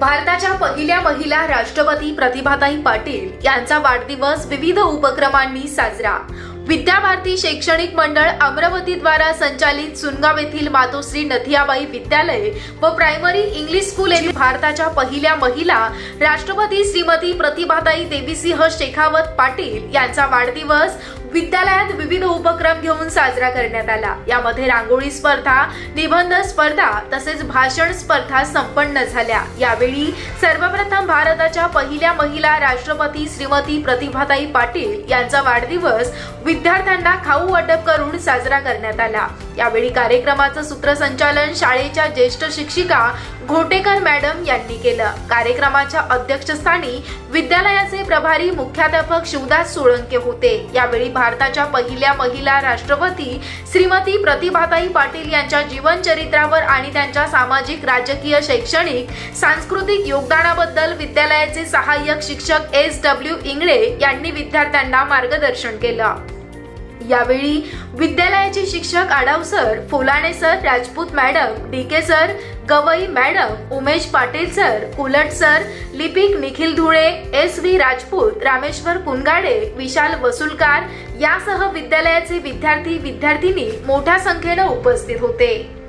भारताच्या पहिल्या महिला राष्ट्रपती प्रतिभाताई पाटील यांचा वाढदिवस विविध उपक्रमांनी साजरा. विद्याभारती शैक्षणिक मंडळ अमरावती द्वारा संचालित सुनगाव येथील मातोश्री नथियाबाई विद्यालय व प्रायमरी इंग्लिश स्कूल येथील भारताच्या पहिल्या महिला राष्ट्रपती श्रीमती प्रतिभाताई देवीसिंह शेखावत पाटील यांचा वाढदिवस विद्यालयात विविध उपक्रम घेऊन साजरा करण्यात आला. यामध्ये रांगोळी स्पर्धा निबंध स्पर्धा तसेच भाषण स्पर्धा संपन्न झाल्या. यावेळी सर्वप्रथम भारताच्या पहिल्या महिला राष्ट्रपती श्रीमती प्रतिभाताई पाटील यांचा वाढदिवस विद्यार्थ्यांना खाऊ वाटप करून साजरा करण्यात आला. यावेळी कार्यक्रमाचं सूत्रसंचालन शाळेच्या ज्येष्ठ शिक्षिका घोटेकर मॅडम यांनी केलं. कार्यक्रमाच्या अध्यक्षस्थानी विद्यालयाचे प्रभारी मुख्याध्यापक शिवदास सोळंके होते. यावेळी भारताच्या पहिल्या महिला राष्ट्रपती श्रीमती प्रतिभाताई पाटील यांच्या जीवनचरित्रावर आणि त्यांच्या सामाजिक राजकीय शैक्षणिक सांस्कृतिक योगदानाबद्दल विद्यालयाचे सहाय्यक शिक्षक एस डब्ल्यू इंगळे यांनी विद्यार्थ्यांना मार्गदर्शन केलं. यावेळी विद्यालयाचे शिक्षक Adav sir Phulane sir Rajput madam D K sir Gawai madam Umesh Patil sir Kulat sir लिपिक निखिल धुळे एस व्ही राजपूत रामेश्वर कुनगाडे विशाल वसुलकार यासह विद्यालयाचे विद्यार्थी विद्यार्थिनी मोठ्या संख्येनं उपस्थित होते.